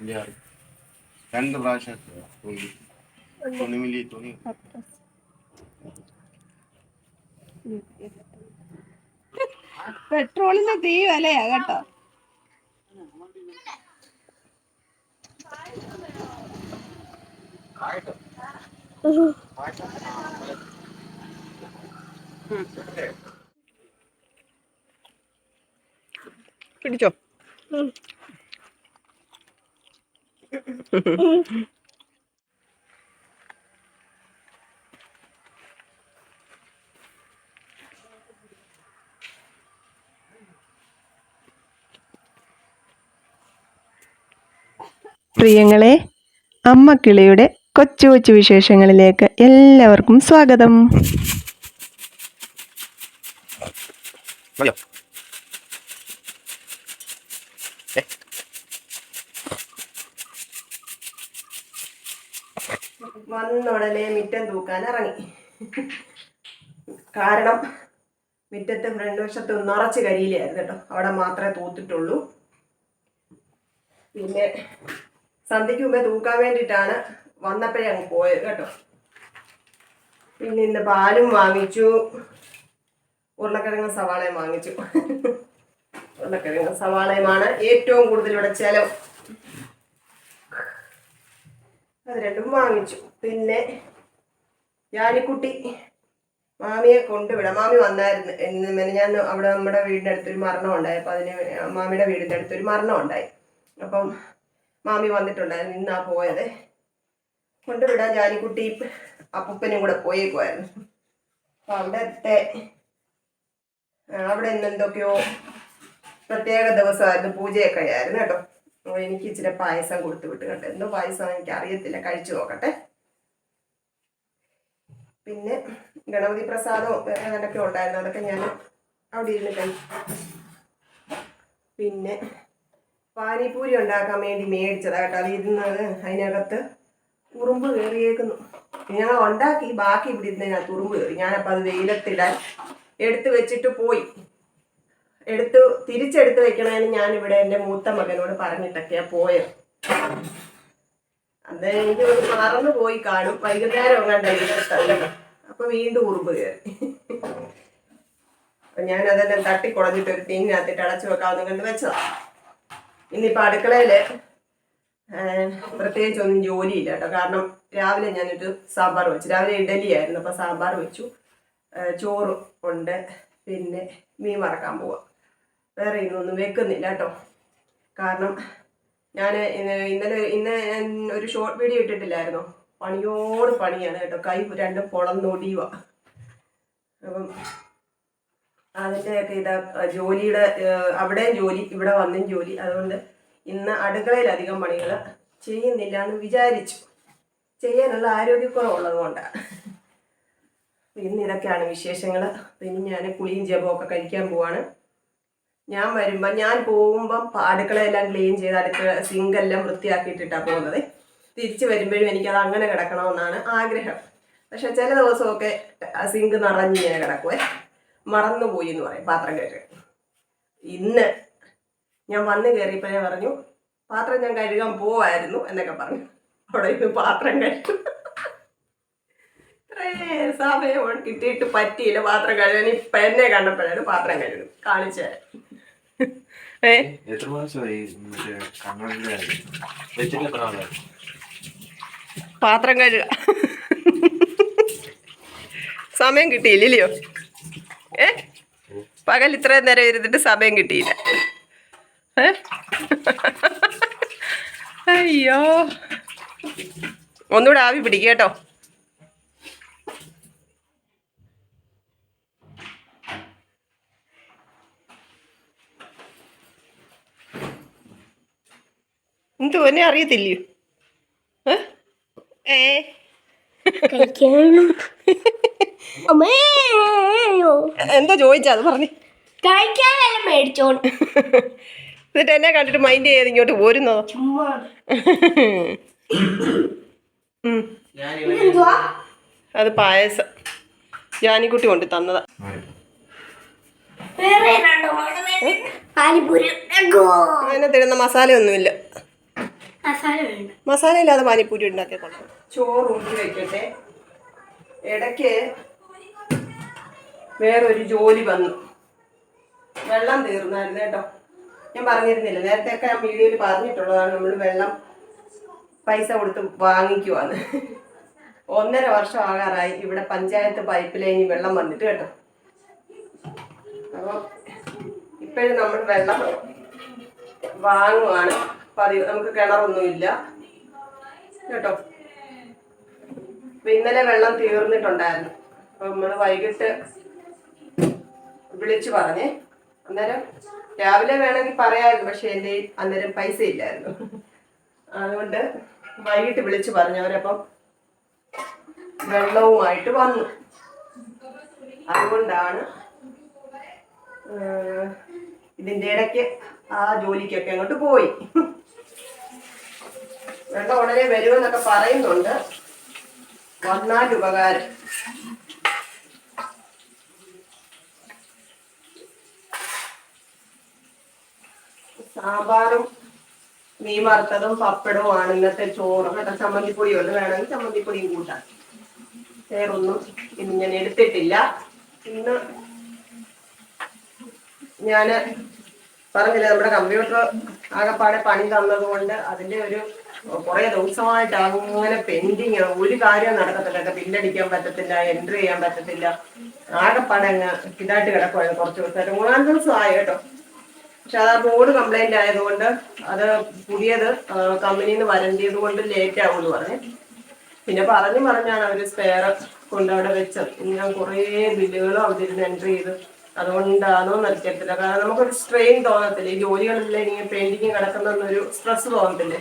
ഇല്ല. രണ്ട് പ്രാവശ്യം തുണി. മില്ലി തുണി. പെട്രോളിന്റെ തീ വിലയാ കേട്ടോ. പിടിച്ചോ? പ്രിയങ്ങളെ അമ്മ കിളിയുടെ കൊച്ചു കൊച്ചു വിശേഷങ്ങളിലേക്ക് എല്ലാവർക്കും സ്വാഗതം. വന്നുടനെ മിറ്റം തൂക്കാൻ ഇറങ്ങി. കാരണം മുറ്റത്ത് ഫ്രണ്ട് വശത്ത് നിറച്ച് കരിയിലായിരുന്നു കേട്ടോ. അവിടെ മാത്രമേ തൂത്തിട്ടുള്ളൂ. പിന്നെ സന്ധ്യയ്ക്ക് മുമ്പേ തൂക്കാൻ വേണ്ടിയിട്ടാണ് വന്നപ്പോഴേ അങ്ങ് പോയത് കേട്ടോ. പിന്നെ ഇന്ന് പാലും വാങ്ങിച്ചു. ഉരുളക്കിഴങ്ങ് സവാളയും വാങ്ങിച്ചു. ഉരുളക്കിഴങ്ങ് സവാളയുമാണ് ഏറ്റവും കൂടുതൽ ഇവിടെ ചെലവ്. അത് രണ്ടും വാങ്ങിച്ചു. പിന്നെ ജാനിക്കുട്ടി മാമിയെ കൊണ്ടുവിടാം. മാമി വന്നായിരുന്നു. എന്ന് ഞാൻ അവിടെ നമ്മുടെ വീടിന്റെ അടുത്തൊരു മരണം ഉണ്ടായി. അപ്പം അതിന് മാമിയുടെ വീടിന്റെ അടുത്തൊരു മരണം ഉണ്ടായി. അപ്പം മാമി വന്നിട്ടുണ്ടായിരുന്നു. ഇന്നാ പോയത്. കൊണ്ടുവിടാൻ ജാനിക്കുട്ടി അപ്പൂപ്പനും കൂടെ പോയേക്കുമായിരുന്നു അപ്പം അവിടത്തെ അവിടെ ഇന്ന് എന്തൊക്കെയോ പ്രത്യേക ദിവസമായിരുന്നു. പൂജയൊക്കെ ആയിരുന്നു കേട്ടോ. എനിക്ക് ഇച്ചിരി പായസം കൊടുത്തു വിട്ട് കേട്ടോ എന്തോ പായസം എനിക്ക് അറിയത്തില്ല കഴിച്ചു നോക്കട്ടെ. പിന്നെ ഗണപതി പ്രസാദവും വേറെ ഏതാണ്ടൊക്കെ ഉണ്ടായിരുന്നു? അതൊക്കെ ഞാൻ അവിടെ ഇരുന്ന് കഴിച്ചു പിന്നെ പാനിപ്പൂരി ഉണ്ടാക്കാൻ വേണ്ടി മേടിച്ചതാ കേട്ടോ. അത് ഇരുന്നത് അതിനകത്ത് ഉറുമ്പ് കയറിയേക്കുന്നു. ഞങ്ങൾ ഉണ്ടാക്കി ബാക്കി ഇവിടെ ഇരുന്നതിനകത്ത് ഉറുമ്പ് കയറി. ഞാനപ്പോൾ അത് വെയിലത്തിടാൻ എടുത്ത് വെച്ചിട്ട് പോയി. എടുത്ത് തിരിച്ചെടുത്ത് വെക്കണമെന്ന് ഞാൻ ഇവിടെ എന്റെ മൂത്ത മകനോട് പറഞ്ഞിട്ടൊക്കെയാ പോയത്. അത് എനിക്ക് മറന്നു പോയി കാണും. വൈകുന്നേരം കണ്ടല്ലോ അപ്പൊ വീണ്ടും ഉറുമ്പ് കയറി. അപ്പൊ അതെല്ലാം തട്ടിക്കുളഞ്ഞിട്ട് ഒരു ടീനിനകത്തിട്ട് അടച്ചു വെക്കാവുന്ന കണ്ട് വെച്ചതാ. ഇന്നിപ്പോ അടുക്കളയിൽ പ്രത്യേകിച്ച് ഒന്നും ജോലിയില്ല കേട്ടോ. കാരണം രാവിലെ ഞാനിട്ട് സാമ്പാർ വെച്ചു. രാവിലെ ഇഡലി ആയിരുന്നു അപ്പൊ സാമ്പാർ വെച്ചു. ചോറ് ഉണ്ട്. പിന്നെ മീൻ മറക്കാൻ പോവാം. വേറെ ഇന്നൊന്നും വെക്കുന്നില്ല കേട്ടോ. കാരണം ഞാൻ ഇന്നലെ ഇന്ന് ഒരു ഷോർട്ട് വീഡിയോ ഇട്ടിട്ടില്ലായിരുന്നോ. പണിയോട് പണിയാണ് കേട്ടോ. കൈ രണ്ടും പൊളന്നൊടിയുക അപ്പം അതിന്റെയൊക്കെ ഇതാ ജോലിയുടെ അവിടെയും ജോലി ഇവിടെ വന്നും ജോലി. അതുകൊണ്ട് ഇന്ന് അടുക്കളയിലധികം പണികൾ ചെയ്യുന്നില്ല എന്ന് വിചാരിച്ചു. ചെയ്യാനുള്ള ആരോഗ്യക്കുറവുള്ളത് കൊണ്ടാണ് ഇന്ന് ഇതൊക്കെയാണ് വിശേഷങ്ങൾ ഇനി ഞാൻ കുളിയും ജപമൊക്കെ കഴിക്കാൻ പോവാണ്. ഞാൻ വരുമ്പോൾ ഞാൻ പോകുമ്പം അടുക്കളയെല്ലാം ക്ലീൻ ചെയ്ത് അടുക്കള സിങ്കെല്ലാം വൃത്തിയാക്കിയിട്ടിട്ടാണ് പോകുന്നത്. തിരിച്ചു വരുമ്പോഴും എനിക്കത് അങ്ങനെ കിടക്കണമെന്നാണ് ആഗ്രഹം. പക്ഷെ ചില ദിവസമൊക്കെ സിങ്ക് നിറഞ്ഞ് ഇങ്ങനെ കിടക്കുവേ. മറന്നുപോയി എന്ന് പറയും പാത്രം കഴുകാൻ. ഇന്ന് ഞാൻ വന്ന് കയറിയപ്പോഴേ പറഞ്ഞു പാത്രം ഞാൻ കഴുകാൻ പോവായിരുന്നു എന്നൊക്കെ പറഞ്ഞു. അവിടെ ഇന്ന് പാത്രം കഴുകും. ഇത്രേ സമയം കിട്ടിയിട്ട് പറ്റിയില്ല. പാത്രം കഴുകാൻ ഇപ്പൊ എന്നെ കണ്ടപ്പോഴാണ് പാത്രം കഴുകും കാണിച്ചു തരാം. എത്ര പാത്രം കഴുക സമയം കിട്ടിയില്ലയോ ഏ? പകൽ ഇത്രയും നേരം ഇരുന്നിട്ട് സമയം കിട്ടിയില്ല. അയ്യോ. ഒന്നുകൂടെ ആവി പിടിക്കുക എന്തു എന്നെ അറിയത്തില്ലയോ? ഏ? എന്താ ചോദിച്ചാ? അത് പറഞ്ഞു. കഴിക്കാനല്ല മേടിച്ചോണ്ട് എന്നിട്ട് എന്നെ കണ്ടിട്ട് മൈൻഡ് ചെയ്ത് ഇങ്ങോട്ട് പോരുന്നോ? അത് പായസം. ജാനിക്കുട്ടി കൊണ്ട് തന്നതാ. വേറെ രണ്ടോ പാനിപ്പൂരി എഗോ. അതിനകത്ത് ഇടുന്ന മസാല ഇല്ലാതെ പാനിപ്പൂരി ഉണ്ടാക്കി കൊണ്ടു ചോറ് ഊട്ടി വെക്കട്ടെ. ഇടയ്ക്ക് വേറൊരു ജോലി വന്നു. വെള്ളം തീർന്നായിരുന്നു കേട്ടോ. ഞാൻ പറഞ്ഞിരുന്നില്ല നേരത്തെയൊക്കെ ആ വീഡിയോയിൽ പറഞ്ഞിട്ടുള്ളതാണ് നമ്മൾ വെള്ളം പൈസ കൊടുത്ത് വാങ്ങിക്കുവാന്ന്. ഒന്നര വർഷം ആകാറായി ഇവിടെ പഞ്ചായത്ത് പൈപ്പ് ലൈനിൽ വെള്ളം വന്നിട്ട് കേട്ടോ. അപ്പോൾ ഇപ്പോഴും നമ്മൾ വെള്ളം വാങ്ങുവാണ്. പതിവ് നമുക്ക് കിണറൊന്നുമില്ല. കേട്ടോ? ഇന്നലെ വെള്ളം തീർന്നിട്ടുണ്ടായിരുന്നു. അപ്പൊ നമ്മൾ വൈകിട്ട് വിളിച്ചു പറഞ്ഞേ. അന്നേരം രാവിലെ വേണമെങ്കിൽ പറയാമായിരുന്നു പക്ഷെ കയ്യിൽ അന്നേരം പൈസ ഇല്ലായിരുന്നു. അതുകൊണ്ട് വൈകിട്ട് വിളിച്ചു പറഞ്ഞു. അവരപ്പം വെള്ളവുമായിട്ട് വന്നു. അതുകൊണ്ടാണ് ഇതിന്റെ ഇടയ്ക്ക് ആ ജോലിക്കൊക്കെ അങ്ങോട്ട് പോയി. വെള്ളം ഉടനെ വരുമെന്നൊക്കെ പറയുന്നുണ്ട്. വന്നാൽ ഉപകാരം. സാമ്പാറും മീൻ വറുത്തതും പപ്പടവും ആണ് ഇന്നത്തെ ചോറും. കേട്ടോ ഒന്ന് വേണമെങ്കിൽ ചമ്മന്തിപ്പൊടിയും കൂട്ടാം. വേറൊന്നും ഇന്ന് ഞാൻ എടുത്തിട്ടില്ല. ഇന്ന് ഞാൻ പറഞ്ഞില്ല നമ്മുടെ കമ്പ്യൂട്ടർ ആകെപ്പാടെ പണി തന്നത് കൊണ്ട് ഒരു കുറെ ദിവസമായിട്ട് അങ്ങനെ പെൻഡിങ് ആണ് ഒരു കാര്യം നടക്കത്തില്ല. ബില്ലടിക്കാൻ പറ്റത്തില്ല എൻട്രി ചെയ്യാൻ പറ്റത്തില്ല. ആകെപ്പാടെ അങ്ങ് ഇതായിട്ട് കിടക്കുവായിരുന്നു കുറച്ച് ദിവസമായിട്ട്. മൂന്നാൽ ദിവസമായി കേട്ടോ. പക്ഷെ അത് ആ ബോർഡ് കംപ്ലൈന്റ് ആയതുകൊണ്ട് അത് പുതിയത് കമ്പനിയിൽ നിന്ന് വരണ്ടിയത് കൊണ്ട് ലേറ്റ് ആവുമെന്ന് പറഞ്ഞു. പിന്നെ പറഞ്ഞു പറഞ്ഞാണ് അവർ സ്പെയർ കൊണ്ടവിടെ വെച്ചത്. ഞാൻ കുറേ ബില്ലുകളും അവിടെ എൻട്രി ചെയ്ത് അതുകൊണ്ടാണോ നടിക്കത്തില്ല കാരണം നമുക്കൊരു സ്ട്രെയിൻ തോന്നത്തില്ല. ഈ ജോലികളിലെ ഇങ്ങനെ പെയിന്റിങ് കിടക്കുന്നൊരു സ്ട്രെസ് തോന്നത്തില്ലേ?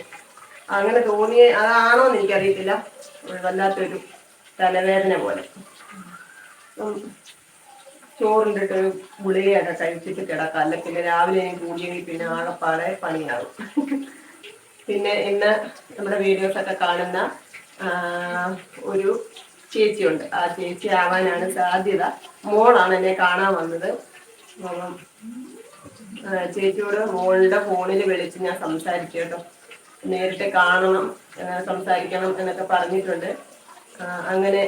അങ്ങനെ തോന്നിയ അതാണോ എന്ന് എനിക്കറിയത്തില്ല. വല്ലാത്തൊരു തലവേദന പോലെ. ചോറിട്ടിട്ട് ഒരു ഗുളികയൊക്കെ കഴിച്ചിട്ട് കിടക്കാം. അല്ലെങ്കിൽ രാവിലെ ഞാൻ കൂടിയെങ്കിൽ പിന്നെ ആകെപ്പാടെ പണിയാകും. പിന്നെ ഇന്ന് നമ്മുടെ വീഡിയോസൊക്കെ കാണുന്ന ഒരു ചേച്ചിയുണ്ട്. ആ ചേച്ചി ആവാനാണ് സാധ്യത. മോളാണ് എന്നെ കാണാൻ വന്നത്. ചേച്ചിയോട് മോളുടെ ഫോണിൽ വിളിച്ച് ഞാൻ സംസാരിച്ചു കേട്ടോ. നേരിട്ട് കാണണം സംസാരിക്കണം എന്നൊക്കെ പറഞ്ഞിട്ടുണ്ട്. അങ്ങനെ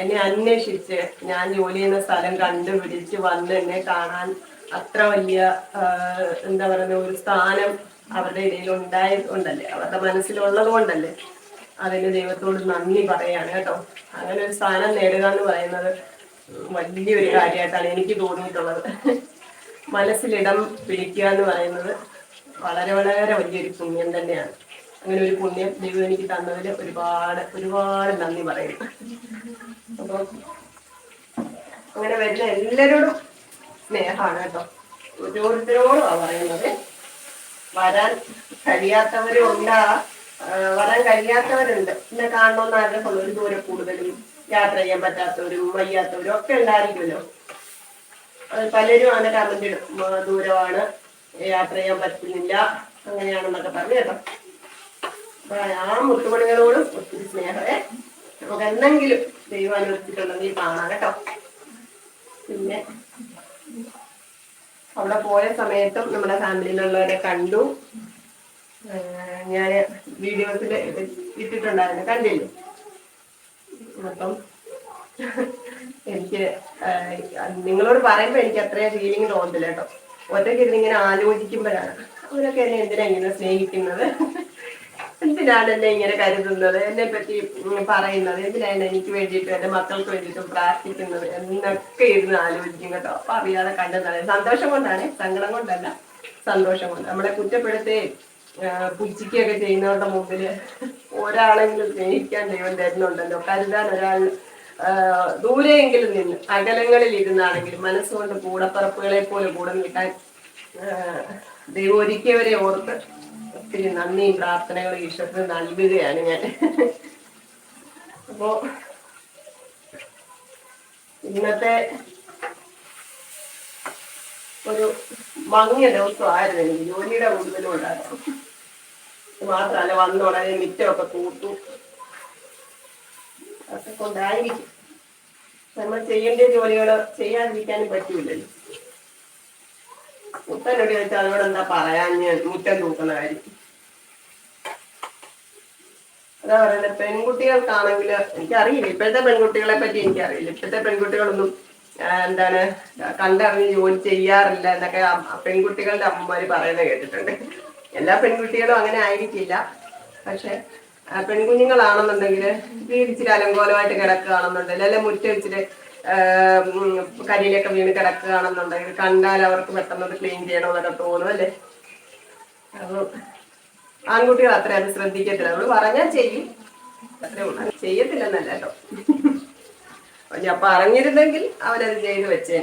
എന്നെ അന്വേഷിച്ച് ഞാൻ ജോലി ചെയ്യുന്ന സ്ഥലം കണ്ടുപിടിച്ച് വന്ന് എന്നെ കാണാൻ അത്ര വലിയ എന്താ പറയുന്ന ഒരു സ്ഥാനം അവരുടെ ഇടയിൽ ഉണ്ടായത് ഉണ്ടല്ലേ? അവരുടെ മനസ്സിലുള്ളത് കൊണ്ടല്ലേ? അതിന് ദൈവത്തോട് നന്ദി പറയാണ് കേട്ടോ. അങ്ങനെ ഒരു സ്ഥാനം നേടുക എന്ന് പറയുന്നത് വലിയൊരു കാര്യമായിട്ടാണ് എനിക്ക് തോന്നിയിട്ടുള്ളത്. മനസ്സിലിടം പിടിക്കുക എന്ന് പറയുന്നത് വളരെ വളരെ വലിയൊരു പുണ്യം തന്നെയാണ്. അങ്ങനെ ഒരു പുണ്യം ദൈവം എനിക്ക് തന്നതിൽ ഒരുപാട് ഒരുപാട് നന്ദി പറയുന്നു അപ്പോൾ അങ്ങനെ വരുന്ന എല്ലാരോടും സ്നേഹമാണ് കേട്ടോ. ഓരോരുത്തരോടും ആ പറയുന്നത്. വരാൻ കഴിയാത്തവരും ഉണ്ടാ വരാൻ കഴിയാത്തവരുണ്ട്. എന്നെ കാണണമെന്ന് ആഗ്രഹമുള്ള ഒരു ദൂരം കൂടുതലും യാത്ര ചെയ്യാൻ പറ്റാത്തവരും വയ്യാത്തവരും ഒക്കെ ഉണ്ടായിരിക്കുമല്ലോ. പലരും അങ്ങനെ കമന്റ് ഇടും. ദൂരമാണ് യാത്ര ചെയ്യാൻ പറ്റുന്നില്ല അങ്ങനെയാണെന്നൊക്കെ പറഞ്ഞു കേട്ടോ. ആ മുത്തുമണികളോടും ഒത്തിരി സ്നേഹമേ. നമുക്ക് എന്തെങ്കിലും ദൈവം അനുവദിച്ചിട്ടുണ്ടെങ്കിൽ കാണാം കേട്ടോ. പിന്നെ അവിടെ പോയ സമയത്തും നമ്മുടെ ഫാമിലിയിലുള്ളവരെ കണ്ടു. ഞാൻ വീഡിയോസിൽ ഇട്ടിട്ടുണ്ടായിരുന്നു. കണ്ടില്ലേ? അപ്പം എനിക്ക് നിങ്ങളോട് പറയുമ്പോൾ എനിക്ക് അത്രയും ഫീലിംഗ് തോന്നില്ല കേട്ടോ. ഒറ്റയ്ക്ക് ഇരുന്ന് ഇങ്ങനെ ആലോചിക്കുമ്പോഴാണ്. അവരൊക്കെ എന്നെ എന്തിനാ ഇങ്ങനെ സ്നേഹിക്കുന്നത്? എന്തിനാണ് എന്നെ ഇങ്ങനെ കരുതുന്നത്? എന്നെ പറ്റി പറയുന്നത്? എന്തിനാണ് എനിക്ക് വേണ്ടിയിട്ട് എന്റെ മക്കൾക്ക് വേണ്ടിയിട്ട് പ്രാർത്ഥിക്കുന്നത്? എന്നൊക്കെ ഇരുന്ന് ആലോചിക്കും കേട്ടോ. അപ്പൊ അറിയാതെ കണ്ടെന്നാണ്. സന്തോഷം കൊണ്ടാണ്. സങ്കടം കൊണ്ടല്ല. സന്തോഷം കൊണ്ട്. നമ്മളെ കുറ്റപ്പെടുത്തുകയും ആ, പുച്ഛിക്കുകയൊക്കെ ചെയ്യുന്നവരുടെ മുമ്പിൽ ഒരാളെങ്കിലും സ്നേഹിക്കാൻ ദൈവം തരുന്നുണ്ടല്ലോ. കരുതാൻ ഒരാൾ ദൂരെയെങ്കിലും നിന്ന് അകലങ്ങളിൽ ഇരുന്നാണെങ്കിലും മനസ്സുകൊണ്ട് കൂടപ്പറപ്പുകളെ പോലെ കൂടെ നിൽക്കാൻ ദൈവം ഒരുക്കിയവരെ ഓർത്ത് ഒത്തിരി നന്ദിയും പ്രാർത്ഥനകളും ഈശ്വരത്തിന് നൽകുകയാണ് ഞാൻ. അപ്പോ ഇന്നത്തെ ഒരു മങ്ങിയ ദിവസമായിരുന്നു എനിക്ക്. ജോലിയുടെ കൂടുതലും ഉണ്ടായിരുന്നു. മാത്രമല്ല വന്ന ഉടനെ മിറ്റമൊക്കെ കൂട്ടു അതൊക്കെ കൊണ്ടായിരിക്കും. നമ്മൾ ചെയ്യേണ്ട ജോലികൾ ചെയ്യാതിരിക്കാനും പറ്റൂലല്ലോ. മുത്തനോട് ചോദിച്ചാൽ അതോടെ എന്താ പറയാൻ? മുറ്റം തൂക്കുന്ന കാര്യം. അതാ പറയുന്നത് പെൺകുട്ടികൾക്കാണെങ്കിൽ എനിക്കറിയില്ല. ഇപ്പോഴത്തെ പെൺകുട്ടികളെ പറ്റി എനിക്കറിയില്ല. ഇപ്പോഴത്തെ പെൺകുട്ടികളൊന്നും എന്താണ് കണ്ടറിഞ്ഞ് ജോലി ചെയ്യാറില്ല എന്നൊക്കെ പെൺകുട്ടികളുടെ അമ്മമാര് പറയുന്നത് കേട്ടിട്ടുണ്ട്. പെൺകുട്ടികളും അങ്ങനെ ആയിരിക്കില്ല. പക്ഷെ പെൺകുഞ്ഞുങ്ങളാണെന്നുണ്ടെങ്കിൽ വീട് അലങ്കോലമായിട്ട് കിടക്കുകയാണെന്നുണ്ടെങ്കിൽ അല്ലെ മുറ്റം ഇച്ചിരി കരിയിലൊക്കെ വീണ് കിടക്കുകയാണെന്നുണ്ടെങ്കിൽ കണ്ടാൽ അവർക്ക് പെട്ടെന്ന് ക്ലീൻ ചെയ്യണമെന്നൊക്കെ തോന്നും അല്ലേ? അപ്പോൾ ആൺകുട്ടികൾ അത്ര അത് ശ്രദ്ധിക്കത്തില്ല. നമ്മൾ പറഞ്ഞാൽ ചെയ്യും. അത്രേ ഉള്ളൂ. ചെയ്യത്തില്ലെന്നല്ല കേട്ടോ. ഞാൻ പറഞ്ഞിരുന്നെങ്കിൽ അവനത് ചെയ്ത് വെച്ചേ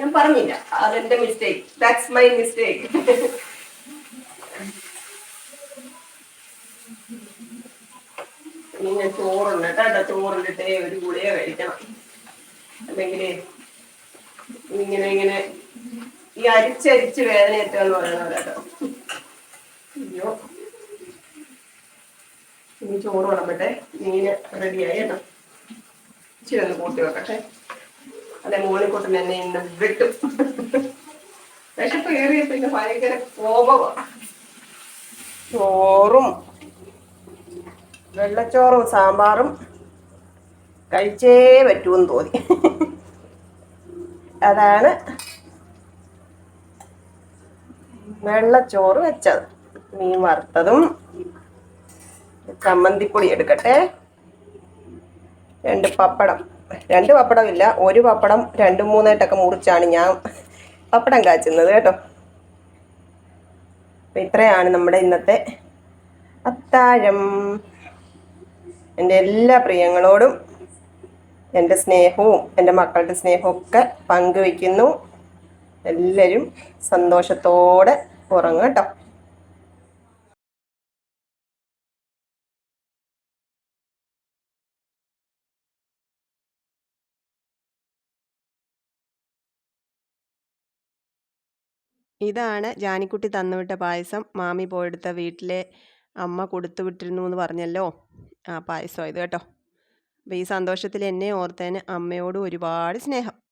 ഞാൻ പറഞ്ഞില്ല. അതെന്റെ മിസ്റ്റേക്ക് ദാറ്റ്സ് മൈ മിസ്റ്റേക്ക് ഞാൻ ചോറുണ്ട് കേട്ടോ. ചോറുണ്ടിട്ടേ ഒരു ഗുളിക കഴിക്കണം. അല്ലെങ്കിൽ ഇങ്ങനെ ഇങ്ങനെ ഈ അരിച്ചരിച്ച് വേദന എത്തുക പറയുന്നത് കേട്ടോ. അയ്യോ. ഇനി ചോറ് വിളമ്പട്ടെ. മീന് റെഡിയായി കേട്ടോ. ഇച്ചിരി ഒന്ന് കൂട്ടി വെക്കട്ടെ. അല്ലെ മോളിക്കൂട്ടൻ എന്നെ ഇന്ന് വിട്ടു. വിശപ്പ് കയറിയ പിന്നെ ഭയങ്കര കോപമാണ് ചോറും വെള്ളച്ചോറും സാമ്പാറും കഴിച്ചേ പറ്റുമെന്ന് തോന്നി. അതാണ് വെള്ളച്ചോറ് വെച്ചത്. മീൻ വറുത്തതും ചമ്മന്തിപ്പൊടി എടുക്കട്ടെ. രണ്ട് പപ്പടം. രണ്ട് പപ്പടം ഇല്ല ഒരു പപ്പടം രണ്ട് മൂന്നായിട്ടൊക്കെ മുറിച്ചാണ് ഞാൻ പപ്പടം കാച്ചുന്നത് കേട്ടോ. അപ്പം ഇത്രയാണ് നമ്മുടെ ഇന്നത്തെ അത്താഴം. എന്റെ എല്ലാ പ്രിയങ്ങളോടും എന്റെ സ്നേഹവും എന്റെ മക്കളുടെ സ്നേഹവും ഒക്കെ പങ്കുവയ്ക്കുന്നു. എല്ലാവരും സന്തോഷത്തോടെ ഉറങ്ങും കേട്ടോ. ഇതാണ് ജാനിക്കുട്ടി തന്നുവിട്ട പായസം. മാമി പോയെടുത്ത വീട്ടിലെ അമ്മ കൊടുത്തു വിട്ടിരുന്നു എന്ന് പറഞ്ഞല്ലോ. ആ പായസം ഇത് കേട്ടോ. അപ്പോൾ ഈ സന്തോഷത്തിൽ എന്നെ ഓർത്തേന് അമ്മയോട് ഒരുപാട് സ്നേഹം.